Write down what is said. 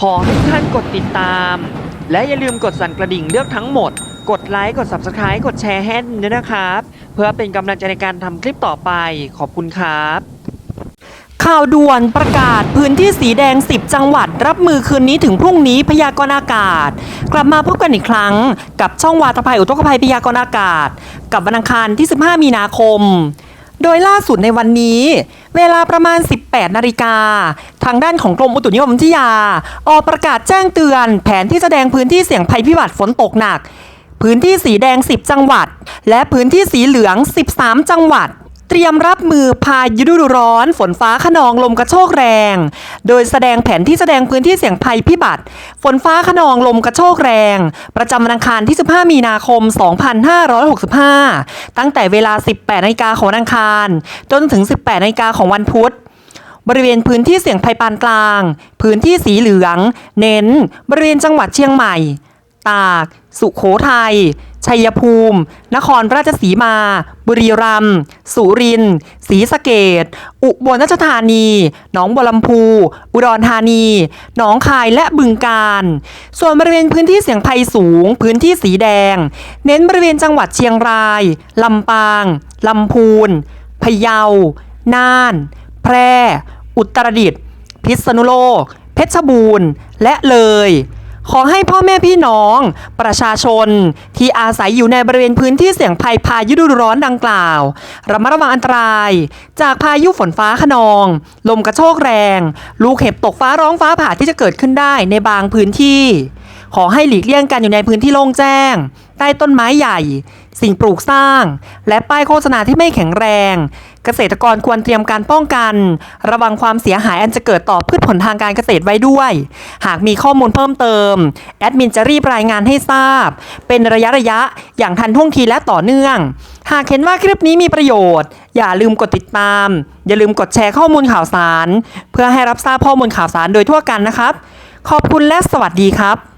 ขอให้ท่านกดติดตาม และอย่าลืมกดสั่นกระดิ่งเลือกทั้งหมด กดไลค์ กด Subscribe กดแชร์ให้ด้วยนะครับ เพื่อเป็นกำลังใจในการทำคลิปต่อไป ขอบคุณครับ ข่าวด่วนประกาศพื้นที่สีแดง 10 จังหวัด รับมือคืนนี้ถึงพรุ่งนี้พยากรณ์อากาศ กลับมาพบกันอีกครั้ง กับช่องวาตภัยอุทกภัยพยากรณ์อากาศ กับวันอังคารที่ 15 มีนาคม โดยล่าสุดในวันนี้ เวลาประมาณ 18 นาฬิกา ทางด้านของกรมอุตุนิยมวิทยา ออกประกาศแจ้งเตือน แผนที่แสดงพื้นที่เสี่ยงภัยพิบัติฝนตกหนัก พื้นที่สีแดง 10 จังหวัด และพื้นที่สีเหลือง 13 จังหวัด เตรียมรับมือพายุฤดูร้อน ฝนฟ้าขนองลมกระโชกแรง โดยแสดงแผนที่แสดงพื้นที่เสี่ยงภัยพิบัติ ฝนฟ้าขนองลมกระโชกแรง ประจำวันอังคารที่ 15 มีนาคม 2565 ตั้งแต่เวลา 18นาฬิกาของวันอังคาร จนถึง 18นาฬิกาของวันพุธบริเวณพื้นที่เสี่ยงภัยปานกลาง พื้นที่สีเหลือง เน้น บริเวณจังหวัดเชียงใหม่ ตาก สุขโขทัย ชัยภูมิ นครราชสีมา บุรีรัมย์สุรินทร์ศรีสะเกดอุบลราชธานี หนองบัวลำพู อุดรธานี หนองคายและบึงกาฬ ส่วนบริเวณพื้นที่เสี่ยงภัยสูง พื้นที่สีแดง เน้นบริเวณจังหวัดเชียงราย ลำปาง ลำพูน พะเยา น่าน แพร่ อุตรดิตถ์ พิษณุโลก เพชรบูรณ์ และเลย ขอให้พ่อแม่พี่น้อง ประชาชนที่อาศัยอยู่ในบริเวณพื้นที่เสี่ยงภัยพายุฤดูร้อนดังกล่าวระมัดระวังอันตราย จากพายุฝนฟ้าขนอง ลมกระโชกแรง ลูกเห็บตกฟ้าร้องฟ้าผ่าที่จะเกิดขึ้นได้ในบางพื้นที่ ขอให้หลีกเลี่ยงการอยู่ในพื้นที่โล่งแจ้ง ใต้ต้นไม้ใหญ่ สิ่งปลูกสร้าง และป้ายโฆษณาที่ไม่แข็งแรง เกษตรกรควรเตรียมการป้องกัน ระวังความเสียหายอันจะเกิดต่อพืชผลทางการเกษตรไว้ด้วย หากมีข้อมูลเพิ่มเติม แอดมินจะรีบรายงานให้ทราบ เป็นระยะระยะอย่างทันท่วงทีและต่อเนื่อง หากเห็นว่าคลิปนี้มีประโยชน์ อย่าลืมกดติดตาม อย่าลืมกดแชร์ข้อมูลข่าวสาร เพื่อให้รับทราบข้อมูลข่าวสารโดยทั่วกันนะครับ ขอบคุณและสวัสดีครับ